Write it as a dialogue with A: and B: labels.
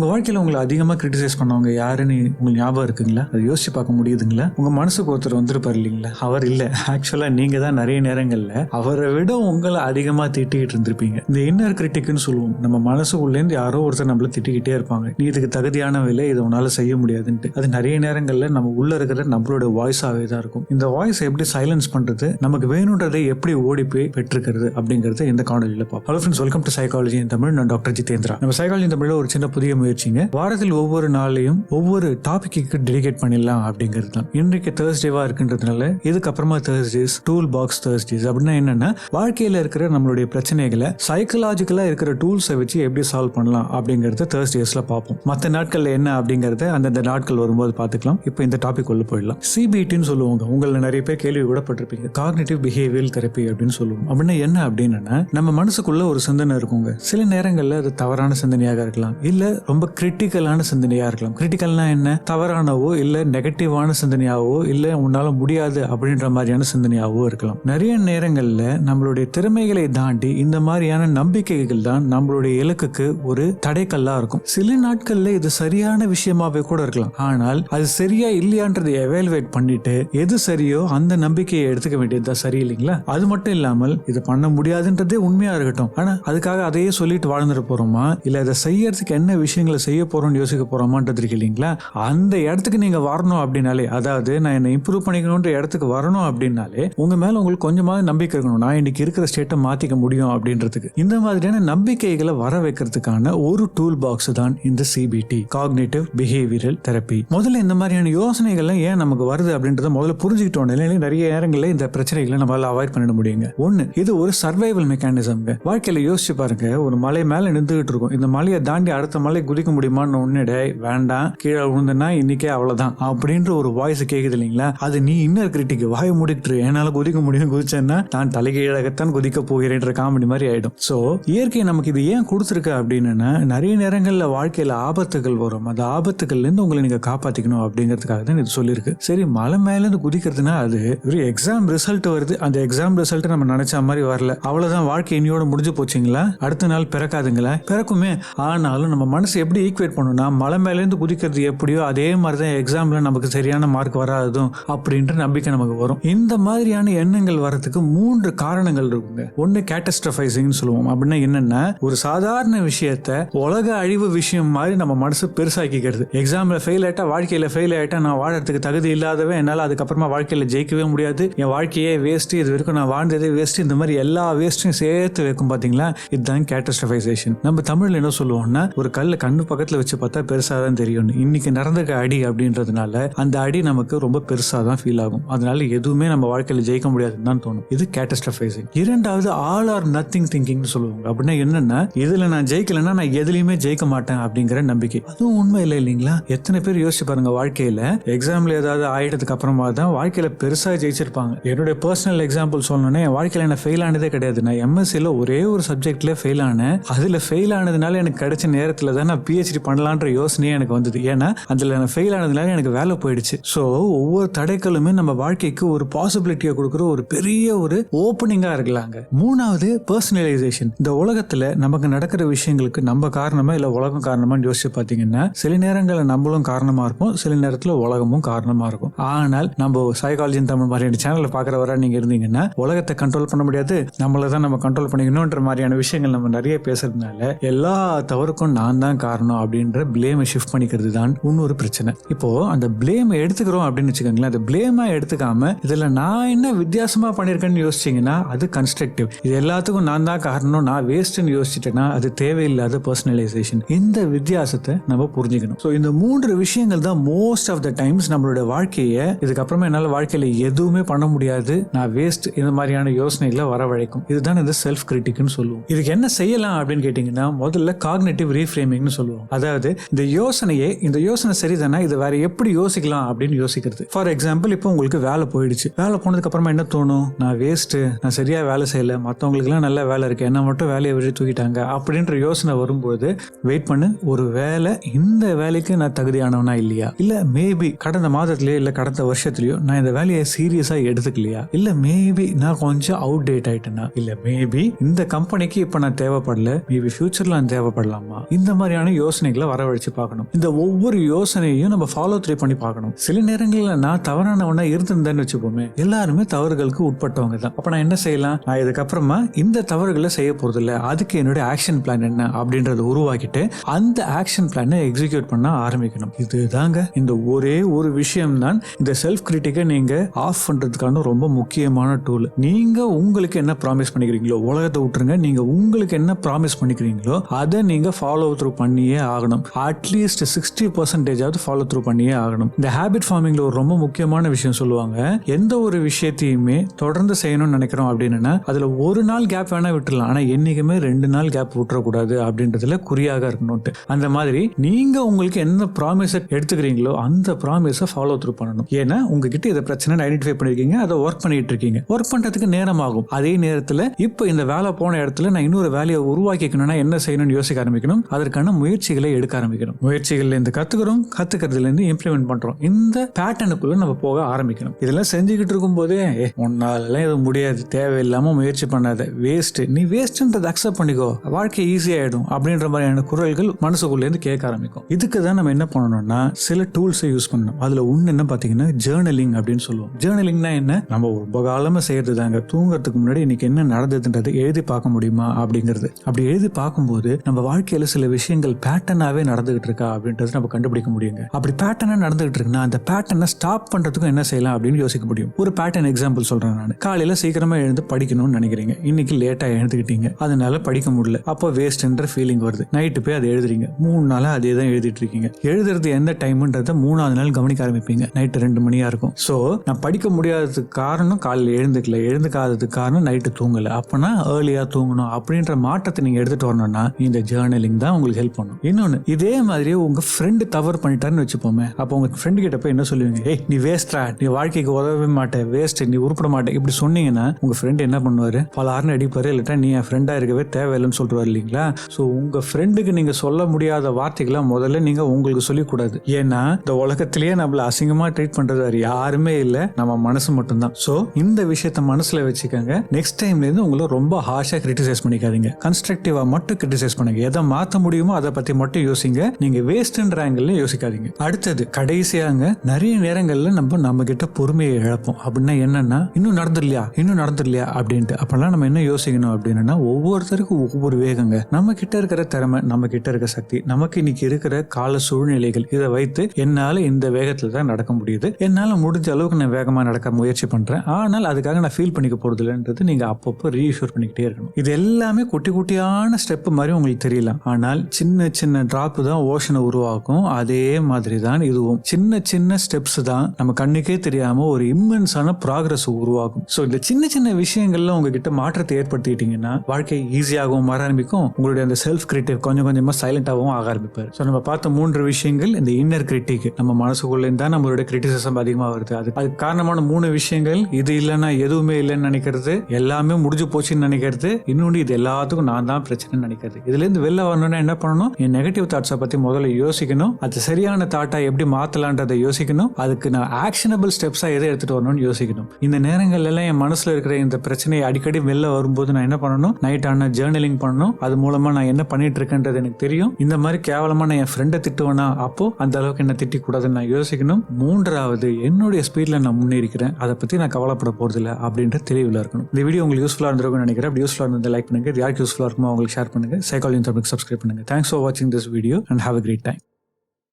A: உங்க வாழ்க்கையில உங்களை அதிகமா கிரிட்டிசைஸ் பண்ணவங்க யாருன்னு உங்களுக்கு ஞாபகம் இருக்குங்களா? அது யோசிச்சு பார்க்க முடியுதுங்களா? உங்க மனசுக்கு ஒருத்தர் வந்திருப்பார் இல்லைங்களா? அவர் இல்ல. ஆக்சுவலா நீங்க தான் நிறைய நேரங்கள்ல அவரை விட உங்களை அதிகமா திட்டிக்கிட்டு இருந்திருப்பீங்க. இந்த இன்னர் கிரிட்டிக்னு சொல்லுவோம். நம்ம மனசுக்குள்ளேருந்து யாரோ ஒருத்தர் நம்மள திட்டிக்கிட்டே இருப்பாங்க. நீ இதுக்கு தகுதியான விலை இதை உன்னால செய்ய முடியாதுன்ட்டு. அது நிறைய நேரங்கள்ல நம்ம உள்ள இருக்கிற நம்மளோட வாய்ஸாவே தான் இருக்கும். இந்த வாய்ஸ் எப்படி சைலன்ஸ் பண்றது? நமக்கு வேணுன்றதை எப்படி ஓடி போய் பெற்றுக்கிறது அப்படிங்கறத இந்த காணொலியில பார்ப்போம். Hello friends welcome to psychology in Tamil நான் டாக்டர் ஜிதேந்திரா. நம்ம சைக்காலஜி தமிழில் தமிழ்ல ஒரு சின்ன புதிய முயற்சிங்க. வாரத்தில் ஒவ்வொரு நாளையும் ஒவ்வொரு டாபிக்கு டெடிகேட் பண்ணிடலாம் அப்படிங்கிறது தான். இன்றைக்கு தேர்ஸ்டேவா இருக்குன்றதுனால இதுக்கப்புறமா தேர்ஸ்டேஸ் டூல் பாக்ஸ் தேர்ஸ்டேஸ் அப்படின்னா என்னன்னா வாழ்க்கையில இருக்கிற நம்மளுடைய பிரச்சனைகளை சைக்கலாஜிக்கலா இருக்கிற டூல்ஸை வச்சு எப்படி சால்வ் பண்ணலாம் அப்படிங்கறத தேர்ஸ்டேஸ்ல பார்ப்போம். மற்ற நாட்கள்ல என்ன அப்படிங்கறத அந்தந்த நாட்கள் வரும்போது பார்த்துக்கலாம். இப்போ இந்த டாபிக் உள்ள போயிடலாம். சிபிடின்னு சொல்லுவாங்க. உங்களை நிறைய பேர் கேள்வி விடப்பட்டிருப்பீங்க காக்னேட்டிவ் பிஹேவியல் தெரப்பி அப்படின்னு சொல்லுவோம். அப்படின்னா என்ன அப்படின்னா நம்ம மனசுக்குள்ள ஒரு சிந்தனை இருக்குங்க. சில நேரங்கள்ல அது தவறான சிந்தனையாக இருக்கலாம். இல்ல ரொம்ப கிரிட்டிக்கலான சிந்தனையா இருக்கலாம். கிரிட்டிக்கல்னா என்ன? தவறானவோ இல்ல நெகட்டிவான சிந்தனையாவோ இல்லை உன்னால முடியாது அப்படின்ற மாதிரியான சிந்தனையாவோ இருக்கலாம். நிறைய நேரங்களில் நம்மளுடைய திறமைகளை தாண்டி இந்த மாதிரியான நம்பிக்கைகள் தான் நம்மளுடைய இலக்குக்கு ஒரு தடைக்கல்லா இருக்கும். சில நாட்கள்ல இது சரியான விஷயமாவே கூட இருக்கலாம். ஆனால் அது சரியா இல்லையான்றதை எவாலுவேட் பண்ணிட்டு எது சரியோ அந்த நம்பிக்கையை எடுத்துக்க வேண்டியதுதான் சரி இல்லைங்களா? அது மட்டும் இல்லாமல் இது பண்ண முடியாதுன்றதே உண்மையா இருக்கட்டும். ஆனா அதுக்காக அதையே சொல்லிட்டு வாழ்ந்துட்டு போறோமா? இல்ல அதை செய்யறதுக்கு என்ன விஷயம் விஷயங்களை செய்ய போறோம்னு யோசிக்க போகிறோமான்றது இருக்கு இல்லைங்களா? அந்த இடத்துக்கு நீங்க வரணும் அப்படின்னாலே அதாவது நான் என்ன இம்ப்ரூவ் பண்ணிக்கணும்ன்ற இடத்துக்கு வரணும் அப்படின்னாலே உங்க மேல உங்களுக்கு கொஞ்சமாவது நம்பிக்கை இருக்கணும். நான் இன்னைக்கு இருக்கிற ஸ்டேட்டை மாத்திக்க முடியும் அப்படின்றதுக்கு. இந்த மாதிரியான நம்பிக்கைகளை வர வைக்கிறதுக்கான ஒரு டூல் பாக்ஸ் தான் இந்த சிபிடி காக்னேட்டிவ் பிஹேவியரல் தெரப்பி முதல்ல இந்த மாதிரியான யோசனைகள்லாம் ஏன் நமக்கு வருது அப்படின்றத முதல்ல புரிஞ்சுக்கிட்டோம். இல்லை நிறைய நேரங்களில் இந்த பிரச்சனைகளை நம்மளால அவாய்ட் பண்ணிட முடியுங்க. ஒன்று இது ஒரு சர்வைவல் மெக்கானிசம்ங்க வாழ்க்கையில யோசிச்சு பாருங்க ஒரு மலை மேலே நின்றுகிட்டு இருக்கும். இந்த மலையை தாண்டி அடுத்த மலை குதிக்க முடியுமான்னு ஒன்னுடே வேண்டாம். கீழே விழுந்தனா இன்னைக்கே அவ்வளவுதான். அப்படின்ற ஒரு வாய்ஸ் கேக்குது இல்லைங்களா? அது நீ இன்னர் கிரிட்டிக் வாய முடிக்கிட்டு என்னால குதிக்க முடியும் குதிச்சேன்னா நான் தலைகீழாகத்தான் குதிக்க போகிறேன்ற காமெடி மாதிரி ஆயிடும். சோ இயற்கை நமக்கு இது ஏன் கொடுத்துருக்கு அப்படின்னா நிறைய நேரங்கள்ல வாழ்க்கையில ஆபத்துகள் வரும். அந்த ஆபத்துகள்ல இருந்து உங்களை நீங்க காப்பாத்திக்கணும் அப்படிங்கிறதுக்காக தான் இது சொல்லியிருக்கு. சரி மலை மேல இருந்து குதிக்கிறதுனா அது ஒரு எக்ஸாம் ரிசல்ட் வருது. அந்த எக்ஸாம் ரிசல்ட் நம்ம நினைச்ச மாதிரி வரல. அவ்வளவுதான் வாழ்க்கை இனியோட முடிஞ்சு போச்சுங்களா? அடுத்த நாள் பிறக்காதுங்களா? பிறக்குமே. ஆனாலும் நம்ம மனசு எப்படி ஈக்குவேட் பண்ணணும்னா மலை மேலேருந்து குதிக்கிறது எப்படியோ அதே மாதிரி தான் எக்ஸாம்ல நமக்கு சரியான மார்க் வராதும் அப்படின்ற நம்பிக்கை நமக்கு வரும். இந்த மாதிரியான எண்ணங்கள் வரதுக்கு மூன்று காரணங்கள் இருக்குங்க. ஒன்று கேட்டஸ்ட்ரஃபைசிங்னு சொல்லுவோம். அப்படின்னா என்னென்னா ஒரு சாதாரண விஷயத்த உலக அழிவு விஷயம் மாதிரி நம்ம மனசு பெருசாக்கிக்கிறது. எக்ஸாமில் ஃபெயில் ஆகிட்டா வாழ்க்கையில் ஃபெயில் ஆகிட்டா நான் வாழறதுக்கு தகுதி இல்லாதவன் என்னால் அதுக்கப்புறமா வாழ்க்கையில் ஜெயிக்கவே முடியாது. என் வாழ்க்கையே வேஸ்ட் இது வரைக்கும் நான் வாழ்ந்ததே வேஸ்ட் இந்த மாதிரி எல்லா வேஸ்ட்டையும் சேர்த்து வைக்கும் பார்த்தீங்களா இதுதான் கேட்டஸ்ட்ரஃபைசேஷன் நம்ம தமிழில் என்ன சொல்லுவோம்னா ஒரு கல்லை கண்ணு பக்கத்துல வச்சு பார்த்தா பெருசா தான் தெரியும். இன்னைக்கு நடந்திருக்க அடி அப்படின்றதுனால அந்த அடி நமக்கு ரொம்ப பெருசா தான் ஃபீல் ஆகும். அதனால எதுவுமே நம்ம வாழ்க்கையில ஜெயிக்க முடியாதுன்னு தான் தோணும். இது கேட்டஸ்ட்ரஃபைசிங் இரண்டாவது ஆல் ஆர் நத்திங் திங்கிங்னு சொல்லுவாங்க. அப்படின்னா என்னன்னா இதுல நான் ஜெயிக்கலைன்னா நான் எதுலையுமே ஜெயிக்க மாட்டேன் அப்படிங்கிற நம்பிக்கை. அதுவும் உண்மை இல்லை இல்லைங்களா? எத்தனை பேர் யோசிச்சு பாருங்க வாழ்க்கையில எக்ஸாம்ல ஏதாவது ஆயிட்டதுக்கு அப்புறமா தான் வாழ்க்கையில பெருசா ஜெயிச்சிருப்பாங்க. என்னுடைய பர்சனல் எக்ஸாம்பிள் சொல்லணும்னா என் வாழ்க்கையில நான் ஃபெயில் ஆனதே கிடையாது. நான் எம்எஸ்சியில் ஒரே ஒரு சப்ஜெக்ட்ல ஃபெயில் ஆனேன். அதுல ஃபெயில் ஆனதுனால எனக்கு கிடைச்ச நேரத்துல தான் நான் பிஹெச்டி பண்ணலான்ற யோசனையே எனக்கு வந்தது. ஏன்னா அதில் நான் ஃபெயில் ஆனதுனால எனக்கு வேலை போயிடுச்சு. ஸோ ஒவ்வொரு தடைகளுமே நம்ம வாழ்க்கைக்கு ஒரு பாசிபிலிட்டியை கொடுக்குற ஒரு பெரிய ஒரு ஓப்பனிங்காக இருக்கலாங்க. மூணாவது பர்சனலைசேஷன் இந்த உலகத்தில் நமக்கு நடக்கிற விஷயங்களுக்கு நம்ம காரணமா இல்லை உலகம் காரணமான்னு யோசிச்சு பார்த்தீங்கன்னா சில நேரங்களில் நம்மளும் காரணமாக இருப்போம். சில நேரத்தில் உலகமும் காரணமாக இருக்கும். ஆனால் நம்ம சைக்காலஜி தமிழ் மாதிரியான சேனலை பாக்குறவரா நீங்கள் இருந்தீங்கன்னா உலகத்தை கண்ட்ரோல் பண்ண முடியாது. நம்மள தான் நம்ம கண்ட்ரோல் பண்ணிக்கணுன்ற மாதிரியான விஷயங்கள் நம்ம நிறைய பேசுறதுனால எல்லா தவறுக்கும் நான் தான் காரணம் அப்படின்ற பிளேமை ஷிஃப்ட் பண்ணிக்கிறது தான் இன்னொரு பிரச்சனை. இப்போ அந்த பிளேமை எடுத்துக்கிறோம் அப்படின்னு வச்சுக்கோங்களேன் அந்த பிளேமா எடுத்துக்காம இதில் நான் என்ன வித்தியாசமா பண்ணியிருக்கேன்னு யோசிச்சீங்கன்னா அது கன்ஸ்ட்ரக்டிவ் இது எல்லாத்துக்கும் நான் தான் காரணம் நான் வேஸ்ட்னு யோசிச்சுட்டேன்னா அது தேவையில்லாத பர்சனலைசேஷன் இந்த வித்தியாசத்தை நம்ம புரிஞ்சுக்கணும். ஸோ இந்த மூன்று விஷயங்கள் தான் மோஸ்ட் ஆஃப் த டைம்ஸ் நம்மளோட வாழ்க்கையை இதுக்கப்புறமா என்னால் வாழ்க்கையில் எதுவுமே பண்ண முடியாது நான் வேஸ்ட் இந்த மாதிரியான யோசனைகளை வரவழைக்கும். இதுதான் இந்த செல்ஃப் கிரிட்டிக்னு சொல்லுவோம். இதுக்கு என்ன செய்யலாம் அப்படின்னு கேட்டிங்கன்னா முதல்ல காக்னேட்டிவ் ரீஃப்ரேமிங்னு சொல்லுவோம். அதாவது இந்த யோசனையே இந்த யோசனை சரிதானா? இது வேற எப்படி யோசிக்கலாம் அப்படின்னு யோசிக்கிறது. ஃபார் எக்ஸாம்பிள் இப்போ உங்களுக்கு வேலை போயிடுச்சு. வேலை போனதுக்கு அப்புறமா என்ன தோணும்? நான் வேஸ்ட் நான் சரியா வேலை செய்யல. மற்றவங்களுக்குலாம் நல்ல வேலை இருக்கு. என்ன மட்டும் வேலையை விட்டு தூக்கிட்டாங்க. அப்படின்ற யோசனை வரும்போது வெயிட் பண்ணு. ஒரு வேலை இந்த வேலைக்கு நான் தகுதியானவனா இல்லையா? இல்ல மேபி கடந்த மாதத்திலயோ இல்ல கடந்த வருஷத்துலயோ நான் இந்த வேலையை சீரியஸா எடுத்துக்கலையா? இல்ல மேபி நான் கொஞ்சம் அவுட் டேட் ஆயிட்டேனா? இல்ல மேபி இந்த கம்பெனிக்கு இப்ப நான் தேவைப்படல. மேபி ஃபியூச்சர்ல நான் தேவைப்படலாமா? இந்த மாதிரியான மாதிரியான யோசனைகளை வரவழைச்சு பார்க்கணும். இந்த ஒவ்வொரு யோசனையும் நம்ம ஃபாலோ த்ரீ பண்ணி பார்க்கணும். சில நேரங்களில் நான் தவறானவனா இருந்திருந்தேன்னு வச்சுப்போமே எல்லாருமே தவறுகளுக்கு உட்பட்டவங்க தான். அப்ப நான் என்ன செய்யலாம்? நான் இதுக்கப்புறமா இந்த தவறுகளை செய்ய போறது அதுக்கு என்னுடைய ஆக்ஷன் பிளான் என்ன? அப்படின்றத உருவாக்கிட்டு அந்த ஆக்ஷன் பிளானை எக்ஸிக்யூட் பண்ண ஆரம்பிக்கணும். இதுதாங்க இந்த ஒரே ஒரு விஷயம் தான் இந்த செல்ஃப் கிரிட்டிக்கை நீங்க ஆஃப் பண்றதுக்கான ரொம்ப முக்கியமான டூல் நீங்க உங்களுக்கு என்ன ப்ராமிஸ் பண்ணிக்கிறீங்களோ உலகத்தை விட்டுருங்க. நீங்க உங்களுக்கு என்ன ப்ராமிஸ் பண்ணிக்கிறீங்களோ அதை நீங்க ஃபாலோ த்ரூ பண்ணியே ஆகணும். அட்லீஸ்ட் சிக்ஸ்டி பர்சன்டேஜாவது ஃபாலோ த்ரூ பண்ணியே ஆகணும். இந்த ஹேபிட் ஃபார்மிங்ல ஒரு ரொம்ப முக்கியமான விஷயம் சொல்லுவாங்க. எந்த ஒரு விஷயத்தையுமே தொடர்ந்து செய்யணும்னு நினைக்கிறோம் அப்படின்னா அதுல ஒரு நாள் கேப் வேணா விட்டுலாம் ஆனா என்னைக்குமே ரெண்டு நாள் கேப் விட்டுறக்கூடாது அப்படின்றதுல குறியாக இருக்கணும்ட்டு. அந்த மாதிரி நீங்க உங்களுக்கு என்ன ப்ராமிஸை எடுத்துக்கிறீங்களோ அந்த ப்ராமிஸை ஃபாலோ த்ரூ பண்ணணும். ஏன்னா உங்ககிட்ட இதை பிரச்சனை ஐடென்டிஃபை பண்ணிருக்கீங்க அதை ஒர்க் பண்ணிட்டு இருக்கீங்க. ஒர்க் பண்றதுக்கு நேரம் ஆகும் அதே நேரத்தில் இப்போ இந்த வேலை போன இடத்துல நான் இன்னொரு வேலையை உருவாக்கிக்கணும்னா என்ன செய்யணும்னு யோசிக்க ஆரம்பிக்கணும். அதற்கான முயற்சிகளை எடுக்க ஆரம்பிக்கணும். முயற்சிகள்லேருந்து இருந்து கத்துக்கிறோம் கத்துக்கிறதுல இருந்து இம்ப்ளிமெண்ட் பண்றோம். இந்த பேட்டர்னுக்குள்ள நம்ம போக ஆரம்பிக்கணும். இதெல்லாம் செஞ்சுக்கிட்டு இருக்கும் போதே உன்னாலெல்லாம் உன்னாலலாம் இது முடியாது. தேவையில்லாம முயற்சி பண்ணாத. வேஸ்ட் நீ வேஸ்ட்டுன்றதை அக்செப்ட் பண்ணிக்கோ. வாழ்க்கை ஈஸியாகிடும் அப்படின்ற மாதிரியான குரல்கள் மனசுக்குள்ள இருந்து கேட்க ஆரம்பிக்கும். இதுக்கு தான் நம்ம என்ன பண்ணணும்னா சில டூல்ஸை யூஸ் பண்ணணும். அதுல ஒன்று என்ன பாத்தீங்கன்னா ஜேர்னலிங் அப்படின்னு சொல்லுவோம். ஜேர்னலிங்னா என்ன? நம்ம ரொம்ப காலமா செய்யறது தாங்க தூங்குறதுக்கு முன்னாடி இன்னைக்கு என்ன நடந்ததுன்றதை எழுதி பார்க்க முடியுமா? அப்படிங்கிறது. அப்படி எழுதி பார்க்கும்போது நம்ம வாழ்க்கையில சில விஷயங்கள் பேட்டர்னாவே நடந்துகிட்டு இருக்கா அப்படின்றது நம்ம கண்டுபிடிக்க முடியுங்க. அப்படி பேட்டர்னா நடந்துகிட்டு இருக்குன்னா அந்த பேட்டர்னை ஸ்டாப் பண்றதுக்கும் என்ன செய்யலாம் அப்படின்னு யோசிக்க முடியும். ஒரு பேட்டர்ன் எக்ஸாம்பிள் சொல்றேன் நான். காலையில சீக்கிரமா எழுந்து படிக்கணும்னு நினைக்கிறீங்க. இன்னைக்கு லேட்டா எழுந்துக்கிட்டீங்க அதனால படிக்க முடியல. அப்போ வேஸ்ட்ன்ற ஃபீலிங் வருது. நைட்டு போய் அதை எழுதுறீங்க. மூணு நாளா அதே தான் எழுதிட்டு இருக்கீங்க. எழுதுறது எந்த டைம்ன்றத மூணாவது நாள் கவனிக்க ஆரம்பிப்பீங்க. நைட்டு ரெண்டு மணியா இருக்கும். ஸோ நான் படிக்க முடியாததுக்கு காரணம் காலையில் எழுந்துக்கல. எழுந்துக்காததுக்கு காரணம் நைட்டு தூங்கல. அப்பனா ஏர்லியா தூங்கணும். அப்படின்ற மாற்றத்தை நீங்க எடுத்துட்டு வரணும்னா இந்த ஜேர்னலிங் தான் உங்களுக்கு ஹெல்ப் பண்ணும் இன்னொன்னு இதே மாதிரி உங்க ஃப்ரெண்டு தவறு பண்ணிட்டாருன்னு வச்சுப்போமே அப்போ உங்க ஃப்ரெண்டு கிட்ட போய் என்ன சொல்லுவீங்க? ஏய் நீ வேஸ்ட்ரா நீ வாழ்க்கைக்கு உதவவே மாட்டேன் வேஸ்ட் நீ உருப்பிட மாட்டேன் இப்படி சொன்னீங்கன்னா உங்க ஃப்ரெண்டு என்ன பண்ணுவாரு? பல ஆறுனு அடிப்பாரு இல்லட்டா நீ என் ஃப்ரெண்டா இருக்கவே தேவையில்லைன்னு சொல்றாரு இல்லைங்களா? ஸோ உங்க ஃப்ரெண்டுக்கு நீங்க சொல்ல முடியாத வார்த்தைகளை முதல்ல நீங்க உங்களுக்கு சொல்லக்கூடாது. ஏன்னா இந்த உலகத்திலேயே நம்மள அசிங்கமா ட்ரீட் பண்றது வேற யாருமே இல்லை நம்ம மனசு மட்டும்தான். ஸோ இந்த விஷயத்த மனசுல வச்சுக்கோங்க. நெக்ஸ்ட் டைம்ல இருந்து உங்களை ரொம்ப ஹார்ஷா கிரிட்டிசைஸ் பண்ணிக்காதீங்க. கன்ஸ்ட்ரக்டிவா மட்டும் கிரிட்டிசைஸ் பண்ணுங்க. எதை மாத்த முடியுமோ அதை பத்தி மட்டும் யோசிங்க. நீங்க வேஸ்ட்ன்ற ஆங்கிள் யோசிக்காதீங்க. அடுத்தது கடைசியாங்க நிறைய நேரங்கள்ல நம்ம நம்ம கிட்ட பொறுமையை இழப்போம். அப்படின்னா என்னன்னா இன்னும் நடந்துடலையா? இன்னும் நடந்துடலையா? அப்படின்ட்டு. அப்பெல்லாம் நம்ம என்ன யோசிக்கணும் அப்படின்னா ஒவ்வொருத்தருக்கும் ஒவ்வொரு வேகங்க. நம்ம கிட்ட இருக்கிற திறமை நம்ம கிட்ட இருக்க சக்தி நமக்கு இன்னைக்கு இருக்கிற கால சூழ்நிலைகள் இதை வைத்து என்னால இந்த வேகத்துல தான் நடக்க முடியுது. என்னால முடிஞ்ச அளவுக்கு நான் வேகமா நடக்க முயற்சி பண்றேன். ஆனால் அதுக்காக நான் ஃபீல் பண்ணிக்க போறது இல்லைன்றது நீங்க அப்பப்போ ரீஷூர் பண்ணிக்கிட்டே இருக்கணும். இது எல்லாமே குட்டி குட்டியான ஸ்டெப் மாதிரி உங்களுக்கு தெரியலாம். ஆனால் சின்ன சின்ன சின்ன டிராப் தான் ஓஷனை உருவாக்கும். அதே மாதிரி தான் இதுவும். சின்ன சின்ன ஸ்டெப்ஸ் தான் நம்ம கண்ணுக்கே தெரியாம ஒரு இம்மென்ஸான ப்ராக்ரஸ் உருவாகும் ஸோ இந்த சின்ன சின்ன விஷயங்கள்ல உங்ககிட்ட மாற்றத்தை ஏற்படுத்திக்கிட்டீங்கன்னா வாழ்க்கை ஈஸியாகவும் மாற ஆரம்பிக்கும். உங்களுடைய அந்த செல்ஃப் கிரிட்டிக் கொஞ்சம் கொஞ்சமா சைலண்டாகவும் ஆக ஆரம்பிப்பார். ஸோ நம்ம பார்த்த மூன்று விஷயங்கள் இந்த இன்னர் கிரிட்டிக் நம்ம மனசுக்குள்ளே தான் நம்மளுடைய கிரிட்டிசிசம் அதிகமாக வருது. அது அதுக்கு காரணமான மூணு விஷயங்கள் இது இல்லைன்னா எதுவுமே இல்லைன்னு நினைக்கிறது எல்லாமே முடிஞ்சு போச்சுன்னு நினைக்கிறது இன்னொன்று இது எல்லாத்துக்கும் நான் தான் பிரச்சனை நினைக்கிறது. இதுலேருந்து வெளில வரணும்னா என்ன பண்ணணும்? என் நெகட்டிவ் தாட்ஸை பற்றி முதல்ல யோசிக்கணும். அது சரியான தாட்டா எப்படி மாற்றலான்றதை யோசிக்கணும். அதுக்கு நான் ஆக்ஷனபிள் ஸ்டெப்ஸாக எதை எடுத்துகிட்டு வரணும்னு யோசிக்கணும். இந்த நேரங்கள்லாம் என் மனசில் இருக்கிற இந்த பிரச்சனையை அடிக்கடி வெளில வரும்போது நான் என்ன பண்ணணும்? நைட் ஆனால் ஜேர்னலிங் பண்ணணும். அது மூலமாக நான் என்ன பண்ணிட்டு இருக்கேன்றது எனக்கு தெரியும். இந்த மாதிரி கேவலமாக நான் என் ஃப்ரெண்டை திட்டுவேனா? அப்போ அந்த அளவுக்கு என்ன திட்டிக்கூடாதுன்னு நான் யோசிக்கணும். மூன்றாவது என்னுடைய ஸ்பீடில் நான் முன்னேறிக்கிறேன். அதை பற்றி நான் கவலைப்பட போகிறதில்ல அப்படின்ற தெளிவில் இருக்கணும். இந்த வீடியோ உங்களுக்கு யூஸ்ஃபுல்லாக இருந்திருக்கும்னு நினைக்கிறேன். அப்படி யூஸ்ஃபுல்லாக இருந்தால் லைக் பண்ணுங்க. யாருக்கு யூஸ்ஃபுல்லாக இருக்குமோ அவங்களுக்கு ஷேர் பண்ணுங்க. சைக்காலஜி சப்ஸ்கிரைப் பண்ணுங்க. Thanks watching this video and have a great time.